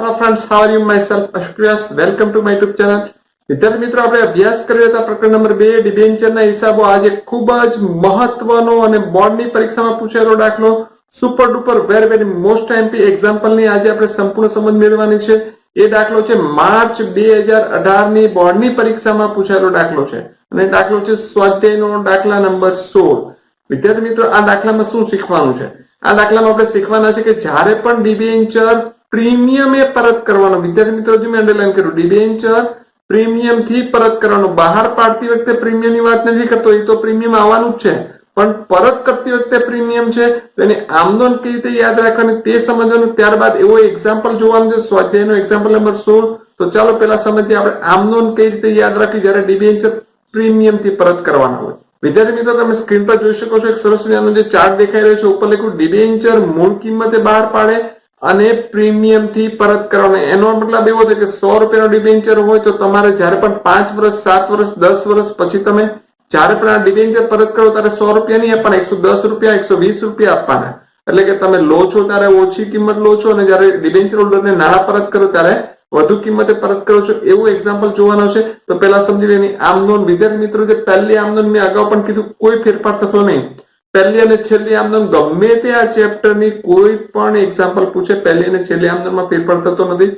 Hello friends how are you my સેલ્ફ અશ્વ્યાસ welcome to my YouTube channel વિદ્યાર્થી મિત્રો, આપણે અભ્યાસ કરી રહ્યા પ્રકરણ નંબર બે ડિબેન્ચરના હિસાબો. આજે ખૂબ જ મહત્વનો અને બોર્ડની પરીક્ષામાં પૂછેલો દાખલો super duper very very most MP એક્ઝામ્પલની આજે આપણે સંપૂર્ણ સમજ મેળવવાની છે. એ દાખલો છે માર્ચ બે હજાર અઢારની બોર્ડની પરીક્ષામાં પૂછેલો દાખલો છે. અને દાખલો છે સ્વાધ્યાયનો દાખલા નંબર સોળ. વિદ્યાર્થી મિત્રો, આ દાખલામાં શું શીખવાનું છે? આ દાખલામાં આપણે શીખવાના છે કે જ્યારે પણ ડિબેન્ચર પ્રીમિયમે પરત કરવાનો. વિદ્યાર્થી મિત્રો હજુ મેં અંડરલાઈન કર્યું ડિબેન્ચર પ્રીમિયમથી પરત કરવાનું. બહાર પાડતી વખતે પ્રીમિયમની વાત નથી કરતો, એ તો પ્રીમિયમ આવવાનું જ છે. પણ પરત કરતી વખતે પ્રીમિયમ છે, તો એની આમદોન કઈ રીતે યાદ રાખવાની તે સમજવાનું. ત્યારબાદ એવો એક્ઝામ્પલ જોવાનું છે, સ્વાધ્યાયનો એક્ઝામ્પલ નંબર સોળ. તો ચાલો પેલા સમજીએ આપણે આમદોન કઈ રીતે યાદ રાખી જ્યારે ડિબેન્ચર પ્રીમિયમથી પરત કરવાના હોય. વિદ્યાર્થી મિત્રો, તમે સ્ક્રીન પર જોઈ શકો છો, એક સરસ મજાનો જે ચાર્ટ દેખાઈ રહ્યો છે, ઉપર લખ્યું ડિબેન્ચર મૂળ કિંમતે બહાર પાડે અને પ્રીમિયમથી પરત કરવાનો. એનો મતલબ એવો છે કે સો રૂપિયાનો ડિબેન્ચર હોય તો તમારે જ્યારે પણ પાંચ વર્ષ, સાત વર્ષ, દસ વર્ષ પછી તમે જ્યારે પણ આ ડિબેન્ચર પરત કરો ત્યારે સો રૂપિયા નહીં આપવાના, એકસો દસ રૂપિયા, એકસો વીસ રૂપિયા આપવાના. એટલે કે તમે લો છો ત્યારે ઓછી કિંમત લો છો અને જ્યારે ડિબેન્ચર હોલ્ડરને નાણાં પરત કરો ત્યારે વધુ કિંમતે પરત કરો છો. એવું એક્ઝામ્પલ જોવાનો છે. તો પહેલા સમજી લેની આમનોન વિદ્યાર્થી મિત્રો, જે પહેલી આમનોન મેં અગાઉ પણ કીધું, કોઈ ફેરફાર થતો નહીં. પહેલી અને છેલ્લી આમદન ગમે તે આ ચેપ્ટરની કોઈ પણ એક્ઝામ્પલ પૂછે, પહેલી અને છેલ્લી આમદનમાં ફેરફાર થતો નથી.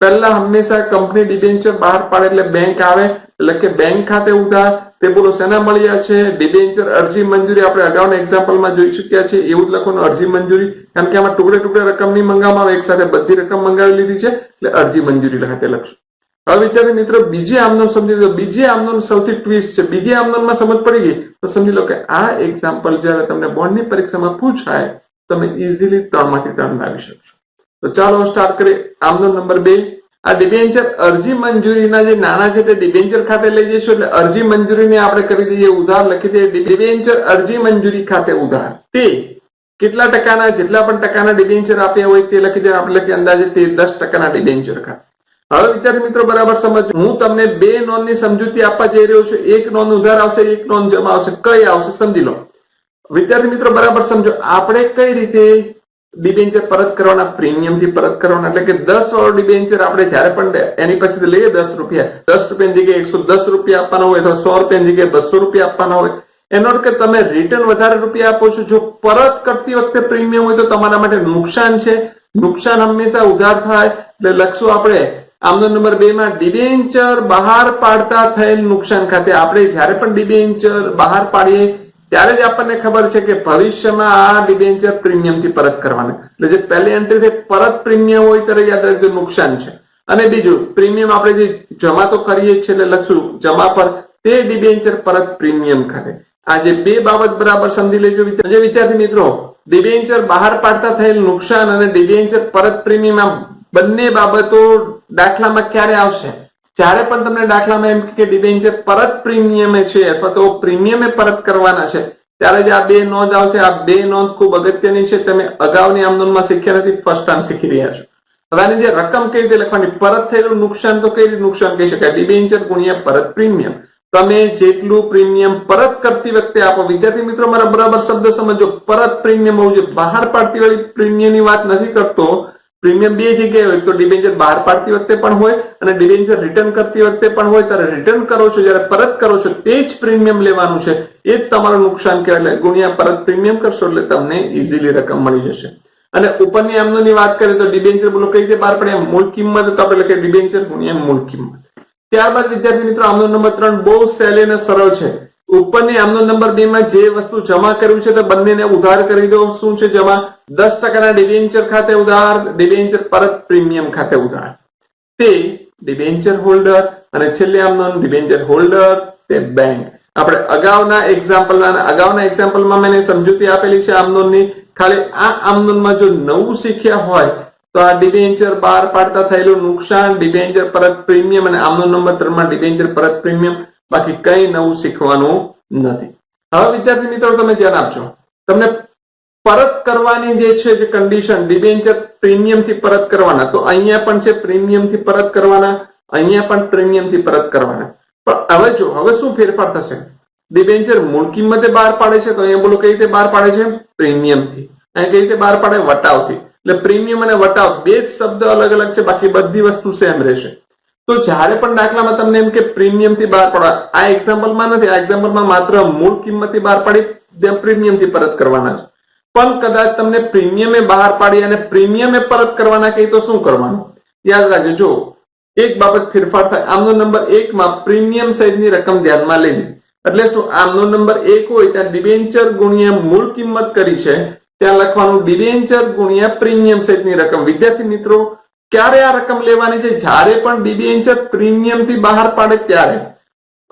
પહેલા હંમેશા કંપની ડિબેન્ચર બહાર પાડે એટલે બેંક આવે, એટલે કે બેંક ખાતે ઉધાર તે બોલો, શેના મળ્યા છે? ડિબેન્ચર અરજી મંજૂરી આપણે અગાઉના એક્ઝામ્પલમાં જોઈ ચૂક્યા છે એવું જ લખવાનું અરજી મંજૂરી. કારણ કે આમાં ટુકડે ટુકડે રકમ નહીં મંગાવવામાં આવે, એક સાથે બધી રકમ મંગાવી લીધી છે, એટલે અરજી મંજૂરી ખાતે લખશું. હવે વિદ્યાર્થી મિત્રો, બીજી આમનોન સમજી લો, બીજી આમનોન સૌથી ટ્વિસ્ટ છે. બીજી આમનોનમાં સમજ પડી ગઈ, તો સમજી લો કે આ એક્ઝામ્પલ જ્યારે તમને બોર્ડની પરીક્ષામાં પૂછાય, તમે ઇઝીલી ત્રણમાંથી ત્રણ લાવી શકશો. તો ચાલો સ્ટાર્ટ કરીએ. આમનોન નંબર બે. આ ડિબેન્ચર અરજી મંજૂરીના જે નાણાં છે તે ડિબેન્ચર ખાતે લઈ જઈશું, એટલે અરજી મંજૂરીને આપણે કરી દઈએ ઉધાર, લખી દઈએ ડિબેન્ચર અરજી મંજૂરી ખાતે ઉધાર. તે કેટલા ટકાના, જેટલા પણ ટકાના ડિબેન્ચર આપ્યા હોય તે લખી દે, આપણે લખી અંદાજે તે દસ ટકાના ડિબેન્ચર ખાતે. હવે વિદ્યાર્થી મિત્રો, બરાબર સમજો હું તમને બે નોનની સમજૂતી આપવા જઈ રહ્યો છું. એક નોન ઉધાર આવશે, એક નોન જમા આવશે. કઈ આવશે સમજી લો. વિદ્યાર્થી મિત્રો, બરાબર સમજો. આપણે કઈ રીતે ડિબેન્ચર પરત કરવાના? પ્રીમિયમથી પરત કરવાના. એટલે કે દસ વાળો ડિબેન્ચર આપણે જયારે પણ એની પાસેથી લઈએ, દસ રૂપિયા. દસ રૂપિયાની જગ્યાએ એકસો દસ રૂપિયા આપવાના હોય, અથવા સો રૂપિયાની જગ્યાએ બસો રૂપિયા આપવાના હોય. એનો અર્થ કે તમે રિટર્ન વધારે રૂપિયા આપો છો. જો પરત કરતી વખતે પ્રીમિયમ હોય તો તમારા માટે નુકસાન છે. નુકસાન હંમેશા ઉધાર થાય. એટલે લખશું આપણે આમનો નંબર બે માં ડિબેન્ચર બહાર પાડતા થયેલ નુકસાન ખાતે આપણે જ્યારે પણ ડિબેન્ચર બહાર પાડીએ, ત્યારે જ આપણને ખબર છે કે ભવિષ્યમાં આ ડિબેન્ચર પ્રીમિયમથી પરત કરવાના. એટલે જે પહેલી એન્ટ્રી થી પરત પ્રીમિયમ હોય ત્યારે યાદ રાખજો, નુકસાન છે. અને બીજું, પ્રીમિયમ આપણે જે જમા તો કરીએ છીએ એટલે લખશું, જમા પર તે ડિબેન્ચર પરત પ્રીમિયમ ખાતે. આ જે બે બાબત બરાબર સમજી લેજો વિદ્યાર્થી મિત્રો, ડિબેન્ચર બહાર પાડતા થયેલ નુકસાન અને ડિબેન્ચર પરત પ્રીમિયમ બંને બાબતો દાખલામાં ક્યારે આવશે? જ્યારે પણ તમને દાખલામાં એમ કે ડિબેન્ચર પરત પ્રીમિયમે છે અથવા તો પ્રીમિયમે પરત કરવાના છે, ત્યારે જ આ બે નોંધ આવશે, આ બે નોંધ ખૂબ અગત્યની છે. તમે અગાઉની આમનોંધમાં શીખ્યા નથી ફર્સ્ટ ટાઈમ શીખી રહ્યા છો. હવે આની જે રકમ કઈ રીતે લખવાની? પરત થયેલું નુકસાન તો કઈ રીતે નુકસાન કહી શકાય? ડિબેન્ચર ગુણ્યા પરત પ્રીમિયમ. તમે જેટલું પ્રીમિયમ પરત કરતી વખતે આપો. વિદ્યાર્થી મિત્રો, મારા બરાબર શબ્દ સમજો. પરત પ્રીમિયમ હોવું જોઈએ. બહાર પાડતી વાળી પ્રીમિયમની વાત નથી કરતો. પ્રીમિયમ બે જગ્યાએ હોય તો ડિબેન્ચર બહાર પાડતી વખતે પણ હોય અને ડિબેન્ચર રિટર્ન કરતી વખતે પણ હોય, ત્યારે રિટર્ન કરો છો, જ્યારે પરત કરો છો, તે જ પ્રીમિયમ લેવાનું છે. એ જ તમારું નુકસાન કહેવાય, એટલે ગુણ્યા પરત પ્રીમિયમ કરશો એટલે તમને ઇઝીલી રકમ મળી જશે. અને ઉપરની આમનોની વાત કરીએ તો ડિબેન્ચર બોલો કઈ રીતે બહાર પડે? મૂળ કિંમત તો આપણે લખીએ ડિબેન્ચર ગુણ્યા મૂળ કિંમત. ત્યારબાદ વિદ્યાર્થી મિત્રો આમનો નંબર ત્રણ બહુ સહેલી અને સરળ છે. ઉપરની આમનો નંબર બે માં જે વસ્તુ જમા કર્યું છે તે બંનેને ઉધાર કરી દો. શું છે જમા? દસ ટકાના ડિબેન્ચર ખાતે ઉધાર ડિબેન્ચર પરત પ્રીમિયમ ખાતે ઉધાર. તે ડિબેન્ચર હોલ્ડર અને છેલ્લે આમનો ડિબેન્ચર હોલ્ડર તે બેંક આપણે અગાઉના એક્ઝામ્પલમાં અગાઉના એક્ઝામ્પલમાં મેં સમજૂતી આપેલી છે આમનોનની. ખાલી આ આમનોનમાં જો નવું શીખ્યા હોય, તો આ ડિબેન્ચર બહાર પાડતા થયેલું નુકસાન ડિબેન્ચર પરત પ્રીમિયમ અને આમનો નંબર ત્રણમાં ડિબેન્ચર પરત પ્રીમિયમ બાકી કઈ નવું શીખવાનું નથી. હવે વિદ્યાર્થી મિત્રો, તમે ધ્યાન આપજો. તમને પરત કરવાની જે છે જે કન્ડિશન ડિબેન્ચર પ્રીમિયમથી પરત કરવાના, તો અહીંયા પણ છે પ્રીમિયમથી પરત કરવાના, અહીંયા પણ પ્રીમિયમથી પરત કરવાના. પણ હવે જો, હવે શું ફેરફાર થશે? ડિબેન્ચર મૂળ કિંમતે બહાર પાડે છે, તો અહીંયા બોલો કઈ રીતે બહાર પાડે છે? પ્રીમિયમથી. અહીંયા કઈ રીતે બહાર પાડે? વટાવથી. એટલે પ્રીમિયમ અને વટાવ બે જ શબ્દ અલગ અલગ છે, બાકી બધી વસ્તુ સેમ રહેશે. તો જ્યારે પણ દાખલામાં તમને એમ કે પ્રીમિયમથી બહાર પડવા, આ એક્ઝામ્પલમાં નથી, આ એક્ઝામ્પલમાં માત્ર મૂળ કિંમતથી બહાર પાડી પ્રીમિયમથી પરત કરવાના છે. પણ કદાચ તમને પ્રીમિયમે બહાર પાડી અને પ્રીમિયમે પરત કરવાના કહી તો શું કરવાનું? યાદ રાખજો, જો એક બાબત ફેરફાર થાય, આમનો નંબર એકમાં પ્રીમિયમ સહિતની રકમ ધ્યાનમાં લેવી એટલે શું, આમનો નંબર એક હોય ત્યાં ડિબેન્ચર ગુણ્યા મૂળ કિંમત કરી છે, ત્યાં લખવાનું ડિબેન્ચર ગુણ્યા પ્રીમિયમ સહિતની રકમ. વિદ્યાર્થી મિત્રો ક્યારે આ રકમ લેવાની છે? જ્યારે પણ ડિબેન્ચર પ્રીમિયમથી બહાર પાડે ત્યારે.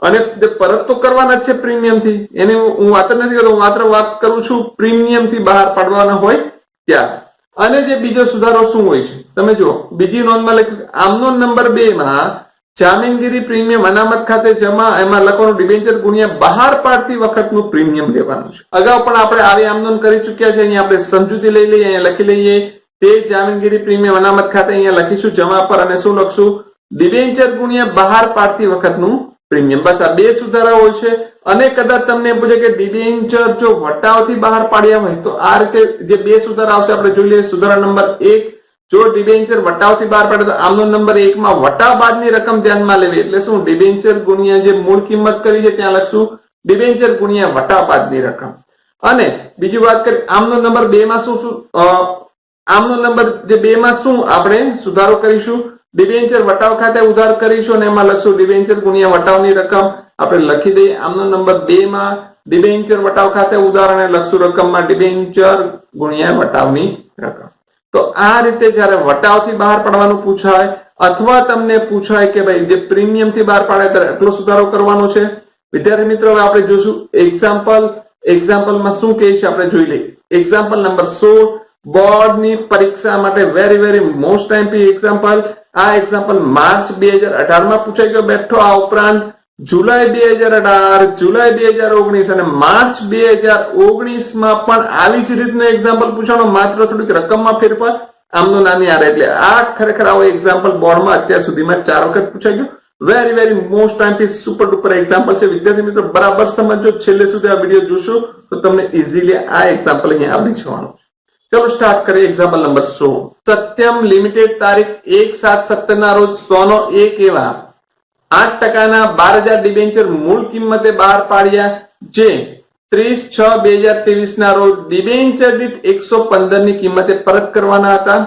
અને પરત તો કરવાના જ છે પ્રીમિયમથી એની હું વાત નથી કરતો માત્ર વાત કરું છું પ્રીમિયમથી બહાર પાડવાના હોય ત્યારે. અને જે બીજો સુધારો શું હોય છે? તમે જુઓ, બીજી નોંધમાં લખ્યું આમનો નંબર બે માં જામીનગીરી પ્રીમિયમ અનામત ખાતે જમા એમાં લખવાનું ડિબેન્ચર ગુણ્યા બહાર પાડતી વખતનું પ્રીમિયમ લેવાનું છે. અગાઉ પણ આપણે આવી આમનોંધ કરી ચુક્યા છે, અહીંયા આપણે સમજૂતી લઈ લઈએ, અહીંયા લખી લઈએ. તે જામીનગીરી પ્રીમિયમ અનામત ખાતે અહીંયા લખીશું, જમા પર અને શું લખશું? ડિબેન્ચર ગુણ્યા બહાર પાડતી વખતનું પ્રીમિયમ. બસ આ બે સુધારાઓ છે. અને કદાચ તમને પૂછે કે ડિબેન્ચર જો વટાવથી બહાર પાડ્યા હોય, તો આ રીતે જે બે સુધારા આવશે, આપણે જોઈ લઈએ. સુધારા નંબર એક, જો ડિબેન્ચર વટાવથી બહાર પાડે, તો આમનો નંબર એકમાં વટાવ બાદની રકમ ધ્યાનમાં લેવી. એટલે શું? ડિબેન્ચર ગુણ્યા જે મૂળ કિંમત કરી છે, ત્યાં લખશું, ડિબેન્ચર ગુણ્યા વટાવ બાદની રકમ. અને બીજી વાત કરીએ આમનો નંબર બે માં શું શું આમનો નંબર બે માં શું આપણે સુધારો કરીશું? ડિબેન્ચર વટાવ ખાતે ઉધાર કરીશું અને એમાં લખશું ડિબેન્ચર ગુણ્યા વટાવની રકમ. આપણે લખી દઈએ આમનો નંબર બે માં ડિબેન્ચર વટાવ ખાતે ઉધાર અને લખશું રકમમાં ડિબેન્ચર ગુણ્યા વટાવની રકમ. તો આ રીતે જ્યારે વટાવથી બહાર પાડવાનું પૂછાય અથવા તમને પૂછાય કે ભાઈ જે પ્રીમિયમથી બહાર પાડે ત્યારે એટલો સુધારો કરવાનો છે. વિદ્યાર્થી મિત્રો, હવે આપણે જોશું એક્ઝામ્પલ એક્ઝામ્પલમાં શું કહે છે આપણે જોઈ લઈએ. એક્ઝામ્પલ નંબર સોળ. બોર્ડની પરીક્ષા માટે very very most time example આ એક્ઝામ્પલ માર્ચ બે હજાર અઢારમાં પૂછાઈ ગયો. બેઠો આ ઉપરાંત જુલાઈ બે હજાર અઢાર, જુલાઈ બે હજાર ઓગણીસ અને માર્ચ બે હજાર ઓગણીસમાં પણ આવી જ રીતનું એક્ઝામ્પલ પૂછવાનો માત્ર થોડીક રકમમાં ફેરફાર આમનો નાની આરે એટલે આ ખરેખર આવો એક્ઝામ્પલ બોર્ડમાં અત્યાર સુધીમાં ચાર વખત પૂછાઈ ગયો. Very very most time super duper example છે. વિદ્યાર્થી મિત્રો, બરાબર સમજો. છેલ્લે સુધી આ વીડિયો જોશો તો તમને ઇઝીલી આ એક્ઝામ્પલ અહીંયા આવડી જવાનું છે. ચલો સ્ટાર્ટ કરીએ એક્ઝામ્પલ નંબર સો સત્યમ લિમિટેડ તારીખ એક સાત સત્તર ના રોજ સોનો એક એવા આઠ ટકાના બાર હજાર ડિબેન્ચર મૂળ કિંમતે બહાર પાડ્યા જે ત્રીસ છ બે હજાર ત્રેવીસ ના રોજ ડિબેન્ચર દીઠ એકસો પંદરની કિંમતે પરત કરવાના હતા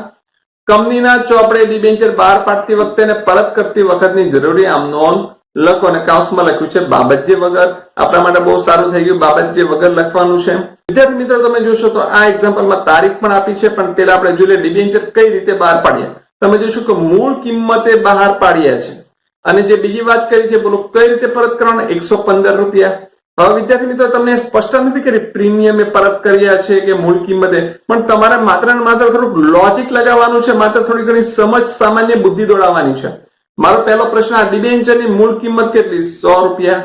કંપનીના ચોપડે ડિબેન્ચર બહાર પાડતી વખતે અને પરત કરતી વખતની જરૂરી આમ નોંધ લખો અને કાઉન્સમાં લખ્યું છે બાબતજે વગર. આપણા માટે બહુ સારું થઈ ગયું બાબતજે વગર લખવાનું છે. વિદ્યાર્થી મિત્રો, તમે જોશો તો આ એક્ઝામ્પલમાં તારીખ પણ આપી છે, પણ પેલા આપણે જોઈએ ડિબેન્ચર કઈ રીતે બહાર પાડ્યા તમે જોશો કે મૂળ કિંમતે બહાર પાડ્યા છે. અને જે બીજી વાત કરી છે, બોલો, કઈ રીતે પરત કરવાના? એકસો પંદર રૂપિયા. હવે વિદ્યાર્થી મિત્રો, તમને સ્પષ્ટ નથી કરી પ્રીમિયમે પરત કર્યા છે કે મૂળ કિંમતે, પણ તમારે માત્ર ને માત્ર થોડુંક લોજિક લગાવવાનું છે, માત્ર થોડી ઘણી સમજ, સામાન્ય બુદ્ધિ દોડાવવાની છે. મારો પહેલો પ્રશ્ન આ ડિબેન્ચરની મૂળ કિંમત કેટલી? સો રૂપિયા.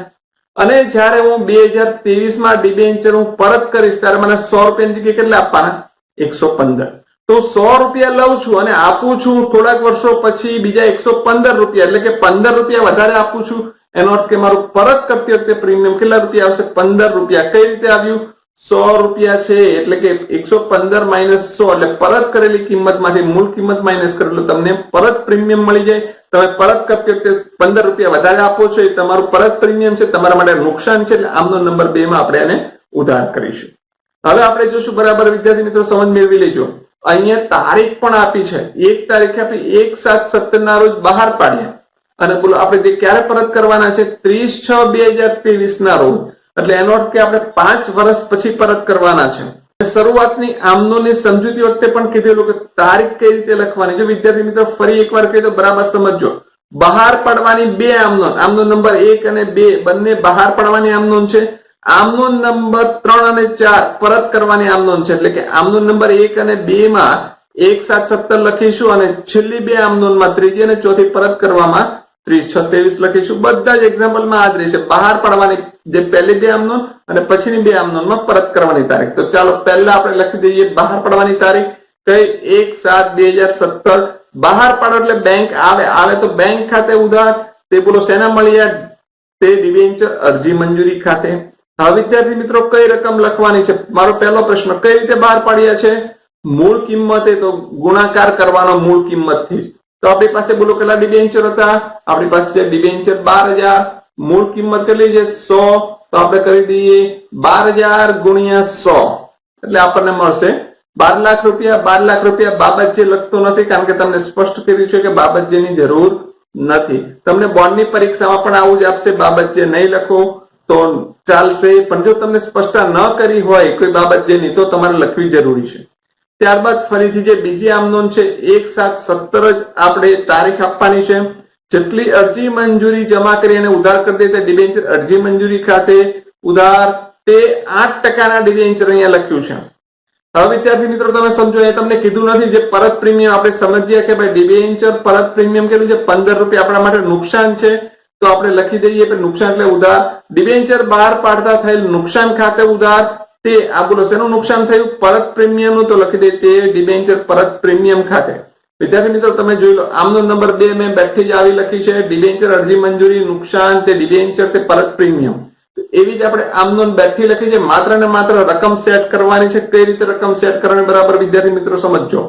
અને જ્યારે હું બે હજાર ત્રેવીસમાં ડિબેન્ચર હું પરત કરીશ, ત્યારે મને સો રૂપિયાની જગ્યાએ કેટલા આપવાના? એકસો પંદર. તો સો રૂપિયા લઉં છું અને આપું છું થોડાક વર્ષો પછી બીજા એકસો પંદર રૂપિયા. એટલે કે પંદર રૂપિયા વધારે આપું છું. એનો અર્થ કે મારું પરત કરતી વખતે પ્રીમિયમ કેટલા રૂપિયા આવશે? પંદર રૂપિયા. કઈ રીતે આવ્યું? સો રૂપિયા છે, એટલે કે એકસો પંદર માઇનસ સો, એટલે પરત કરેલી કિંમતમાંથી મૂળ કિંમત માઇનસ કરેલું તમને પરત પ્રીમિયમ મળી જાય. તમે પરત કરતી પંદર રૂપિયા વધારે આપો છો, એ તમારું પરત પ્રીમિયમ છે, તમારા માટે નુકસાન છે, એટલે આમનો નંબર બે માં આપણે એને ઉધાર કરીશું. હવે આપણે જોશું બરાબર, વિદ્યાર્થી મિત્રો, સમજ મેળવી લેજો. અહીંયા તારીખ પણ આપી છે. એક તારીખે આપી એક સાત સત્તર ના રોજ બહાર પાડ્યા અને બોલો, આપણે જે ક્યારે પરત કરવાના છે, ત્રીસ છ બે હજાર ત્રેવીસ ના રોજ. એટલે એનો અર્થ કે આપણે પાંચ વર્ષ પછી પરત કરવાના છે. શરૂઆતની આમનોની સમજૂતી વખતે પણ કીધેલું કે તારીખ કઈ રીતે લખવાની? જો વિદ્યાર્થી મિત્રો ફરી એકવાર કહી તો બરાબર સમજો બહાર પાડવાની બે આમનોન. આમનો નંબર એક અને બે. બંને બહાર પાડવાની આમનોન છે. આમનો નંબર ત્રણ અને ચાર પરત કરવાની આમનોન છે. એટલે કે આમનો નંબર એક અને બે માં એક સાત સત્તર લખીશું અને છેલ્લી બે આમનોનમાં ત્રીજી અને ચોથી પરત કરવામાં ત્રીસ છત્રીસ લખીશું. બધા જ એક્ઝામ્પલમાં આ જ રહેશે. બહાર પાડવાની જે પહેલી બે આમનોન અને પછીની બે આમનોનમાં પરત કરવાની તારીખ. તો ચાલો પહેલા આપણે લખી દઈએ બહાર પાડવાની તારીખ. કઈ? એક, સાત, બે બહાર પાડો એટલે બેંક આવે. આવે તો બેંક ખાતે ઉધાર. તે બોલો, શેના મળ્યા? તે ડિવેન્ચર અરજી મંજૂરી ખાતે. હવે વિદ્યાર્થી મિત્રો, કઈ રકમ લખવાની છે? મારો પહેલો પ્રશ્ન, કઈ રીતે બહાર પાડ્યા છે? મૂળ કિંમત તો ગુણાકાર કરવાનો મૂળ કિંમતથી. તો આપણી પાસે બોલો કેટલા ડિબેન્ચર હતા? આપણી પાસે ડિબેન્ચર બાર હજાર. મૂળ કિંમત કેટલી છે? સો. તો આપણે કરી દઈએ બાર હજાર ગુણ્યા સો. એટલે આપણને મળશે બાર લાખ રૂપિયા. બાર લાખ રૂપિયા બાબત જે લખતો નથી, કારણ કે તમને સ્પષ્ટ કર્યું છે કે બાબત જેની જરૂર નથી. તમને બોર્ડની પરીક્ષામાં પણ આવું જ આપશે, બાબત જે નહીં લખો તો ચાલશે. પણ જો તમને સ્પષ્ટતા ન કરી હોય કોઈ બાબત જેની, તો તમારે લખવી જરૂરી છે. ત્યારબાદ ફરીથી જે બીજી આમનોન છે, એક સાત સત્તર જ આપણે તારીખ આપવાની છે. જેટલી અરજી મંજૂરી જમા કરી અને ઉધાર કરી દે તે ડિબેન્ચર અરજી મંજૂરી ખાતે ઉધાર તે આઠ ટકાના ડિબેન્ચર અહીંયા લખ્યું છે. હવે વિદ્યાર્થી મિત્રો, તમે સમજો, એ તમને કીધું નથી જે પરત પ્રીમિયમ આપણે સમજીએ કે ભાઈ ડિબેન્ચર પરત પ્રીમિયમ કેટલું છે? પંદર રૂપિયા આપણા માટે નુકસાન છે. તો આપણે લખી દઈએ કે નુકસાન એટલે ઉધાર. ડિબેન્ચર બહાર પાડતા થયેલ નુકસાન ખાતે ઉધાર તે આ બોલો, શેનું નુકસાન થયું? પરત પ્રીમિયમનું તો લખી દે, તે ડિબેન્ચર પરત પ્રીમિયમ ખાતે. વિદ્યાર્થી મિત્રો, તમે જોઈ લો, આમનો નંબર બે મેં બેઠી જ આવી લખી છે ડિબેન્ચર અરજી મંજૂરી, નુકસાન, તે ડિબેન્ચર તે પરત પ્રીમિયમ. એવી જ આપણે આમનો બેઠી લખી છે, માત્ર ને માત્ર રકમ સેટ કરવાની છે, કઈ રીતે રકમ સેટ કરવાની બરાબર વિદ્યાર્થી મિત્રો સમજો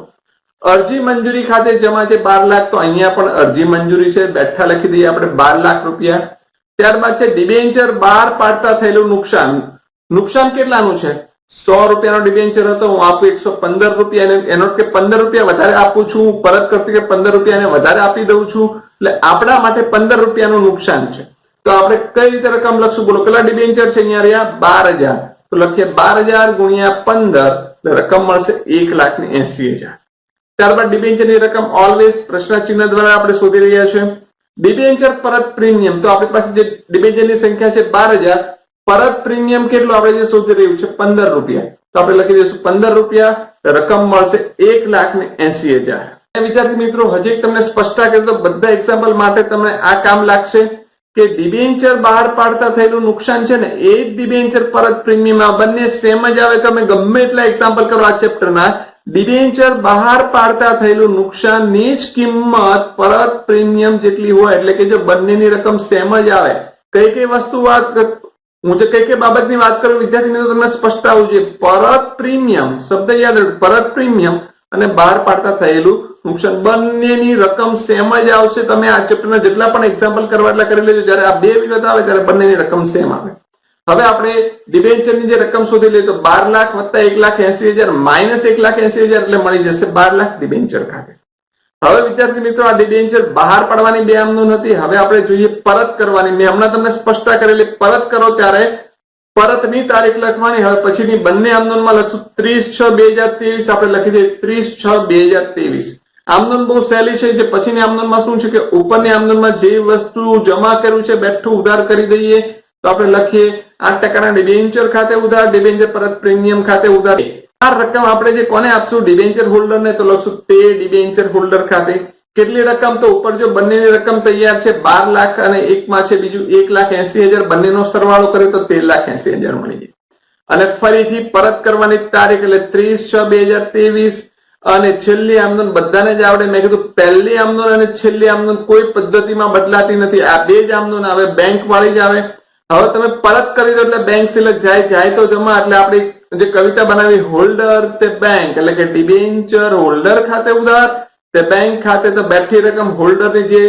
અરજી મંજૂરી ખાતે જમા છે બાર લાખ, તો અહીંયા પણ અરજી મંજૂરી છે, બેઠા લખી દઈએ આપણે બાર લાખ રૂપિયા. ત્યારબાદ છે ડિબેન્ચર બહાર પાડતા થયેલું નુકસાન. નુકસાન કેટલાનું છે? સો રૂપિયાનો ડિબેન્ચર હતો, હું આપું એકસો પંદર રૂપિયા એનો કે પંદર રૂપિયા વધારે આપું છું, હું પરત કરતી કે પંદર રૂપિયા એને વધારે આપી દઉં છું, એટલે આપણા માટે પંદર રૂપિયાનું નુકસાન છે. તો આપણે કઈ રીતે રકમ લખશું? બોલો, કેટલા ડિબેન્ચર છે અહીંયા રહ્યા? બાર હજાર. તો લખીએ બાર હજાર ગુણ્યા પંદર રકમ મળશે એક લાખ ને એસી હજાર. ત્યારબાદ ડિબેન્ચરની રકમ ઓલવેઝ પ્રશ્ન ચિહ્ન દ્વારા આપણે શોધી રહ્યા છે. ડિબેન્ચર પરત પ્રીમિયમ તો આપણી પાસે જે ડિબેન્ચરની સંખ્યા છે બાર હજાર પરત પ્રીમિયમ કેટલું આપણે જે શોધી રહ્યું છે પંદર રૂપિયા. તો આપણે લખી દઈશું પંદર રૂપિયા, રકમ મળશે એક લાખ ને એસી હજાર. વિદ્યાર્થી મિત્રો, હજી તમને સ્પષ્ટતા કરી તો બધા એક્ઝામ્પલ માટે તમને આ કામ લાગશે કે ડિબેન્ચર બહાર પાડતા થયેલું નુકસાન છે ને, એ જ ડિબેન્ચર પરત પ્રીમિયમ આ બંને સેમ જ આવે. તમે ગમે એટલા એક્ઝામ્પલ કરો આ ચેપ્ટરના ડિબેન્ચર બહાર પાડતા થયેલું નુકસાનની જ કિંમત પરત પ્રીમિયમ જેટલી હોય, એટલે કે જો બંનેની રકમ સેમ જ આવે. કઈ કઈ વસ્તુ વાત હું જે કઈ કઈ બાબતની વાત કરું વિદ્યાર્થી મિત્રો તમને સ્પષ્ટ આવવું જોઈએ. પરત પ્રીમિયમ, શબ્દ યાદ રાખો પરત પ્રીમિયમ અને બહાર પાડતા થયેલું નુકસાન. બંનેની રકમ સેમ જ આવશે. તમે આ ચેપ્ટરના જેટલા પણ એક્ઝામ્પલ કરવા એટલા કરી લેજો. જ્યારે આ બે વિગત આવે ત્યારે બંનેની રકમ સેમ આવે. હવે આપણે ડિબેન્ચરની જે રકમ શોધી લઈએ તો બાર લાખ વત્તા એક લાખ એસી હજાર માઇનસ એક લાખ એસી હજાર એટલે મળી જશે બાર લાખ ડિબેન્ચર ખાતે. હવે વિદ્યાર્થી મિત્રો આ ડિબેન્ચર બહાર પાડવાની બે આમનું નથી હવે આપણે જોઈએ પરત કરવાની. મેં હમણાં તમને સ્પષ્ટતા કરેલી, પરત કરો ત્યારે પરતની તારીખ લખવાની. હવે પછીની બંને આમનોનમાં લખશું. ત્રીસ છ બે હજાર ત્રેવીસ. આપણે લખી દઈએ ત્રીસ છ બે હજાર ત્રેવીસ. આમનોન બહુ સહેલી છે જે પછીની આમનોનમાં શું છે કે ઉપરની આમનોનમાં જે વસ્તુ જમા કર્યું છે, બેઠું ઉધાર કરી દઈએ. તો આપણે લખીએ, આઠ ટકાના ડિબેન્ચર ખાતે ઉધાર, ડિબેન્ચર પરત પ્રીમિયમ ખાતે ઉધાર. આ રકમ આપણે જે કોને આપશું? ડિબેન્ચર હોલ્ડર ને તો લખશું તે ડિબેન્ચર હોલ્ડર ખાતે. કેટલી રકમ? તો ઉપર જો બંનેની રકમ તૈયાર છે, બાર લાખ અને એકમાં છે બીજું એક લાખ એસી હજાર. બંનેનો સરવાળો કરે તો તેર લાખ એસી હજાર મળી જાય અને ફરીથી પરત કરવાની તારીખ એટલે ત્રીસ છ બે હજાર ત્રેવીસ. અને છેલ્લી આમદન બધાને જ આવડે. મેં કીધું પહેલી આમદન અને છેલ્લી આમદન કોઈ પદ્ધતિમાં બદલાતી નથી. આ બે જ આમદન આવે બેંક વાળી જ આવે. હવે તમે પરત કરી દો એટલે બેંક સિલેક્ટ જાય જાય તો જમા. એટલે આપણી જે કવિતા બનાવી હોલ્ડર તે બેંક એટલે કે ડિબેન્ચર હોલ્ડર ખાતે ઉધાર. તે બેંક ખાતે તો બેઠી રકમ હોલ્ડરની જે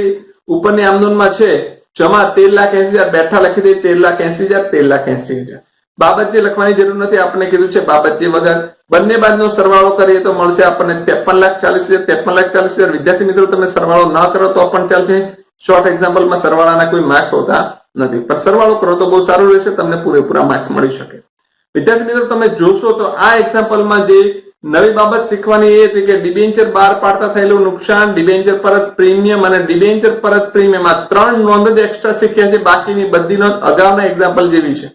ઉપરની આમદનમાં છે, જમા તેર લાખ એસી હજાર. બેઠા લખી દે, તેર લાખ એસી હજાર, તેર લાખ એસી હજાર. બાબત જે લખવાની જરૂર નથી આપણે કીધું છે, બાબત જે વગર બંને બાજુનો સરવાળો કરીએ તો મળશે આપણને ત્રેપન લાખ ચાલીસ હજાર, ત્રેપન લાખ ચાલીસ હજાર. વિદ્યાર્થી મિત્રો, તમે સરવાળો ન કરો તો પણ ચાલશે. શોર્ટ એક્ઝામ્પલમાં સરવાળાના કોઈ માર્ક્સ હોતા નથી. પણ સરવાળો કરો તો બહુ સારું રહેશે, તમને પૂરેપૂરા માર્ક્સ મળી શકે. વિદ્યાર્થી મિત્રો, તમે જોશો તો આ એક્ઝામ્પલમાં જે નવી બાબત શીખવાની એ હતી કે ડિબેન્ચર બહાર પાડતા થયેલું નુકસાન ડિબેન્ચર પરત પ્રીમિયમ અને ડિબેન્ચર પરત પ્રીમિયમ આ ત્રણ નોંધ જ એક્સ્ટ્રા શીખ્યા છે. બાકીની બધી નોંધ અગાઉના એક્ઝામ્પલ જેવી છે.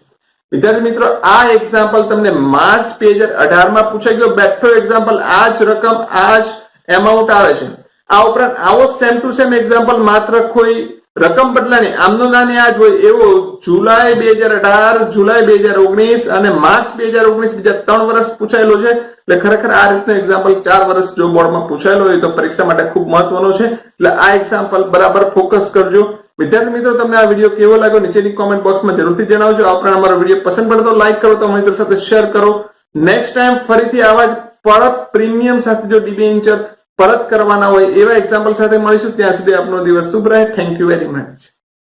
વિદ્યાર્થી મિત્રો, આ એક્ઝામ્પલ તમને માર્ચ બે હજાર અઢારમાં પૂછાઈ ગયો. બેઠો એક્ઝામ્પલ આ જ રકમ, આ જ એમાઉન્ટ આવે છે. આ ઉપરાંત આવો સેમ ટુ સેમ એક્ઝામ્પલ માત્ર કોઈ રકમ બદલાની, આમનો નાની આજ હોય એવો જુલાઈ બે હજાર અઢાર, જુલાઈ બે હજાર ઓગણીસ અને માર્ચ બે હજાર ઓગણીસ બીજા ત્રણ વર્ષ પૂછાયેલો છે. એટલે ખરેખર આ રીતનો એક્ઝામ્પલ ચાર વર્ષ જો બોર્ડમાં પૂછાયેલો હોય તો પરીક્ષા માટે ખૂબ મહત્વનો છે. એટલે આ એક્ઝામ્પલ બરાબર ફોકસ કરજો. વિદ્યાર્થી મિત્રો, તમને આ વીડિયો કેવો લાગ્યો નીચેની કોમેન્ટ બોક્સમાં જરૂરથી જણાવજો. આ ઉપરાંત અમારો વીડિયો પસંદ પડતો લાઈક કરો તો મિત્રો સાથે શેર કરો. નેક્સ્ટ ટાઈમ ફરીથી આવા જ પ્રીમિયમ સાથે જો ડિબેન્ચર પરત કરવાના હોય એવા એક્ઝામ્પલ સાથે મળીશું. ત્યાં સુધી આપનો દિવસ શુભ રહે. Thank you very much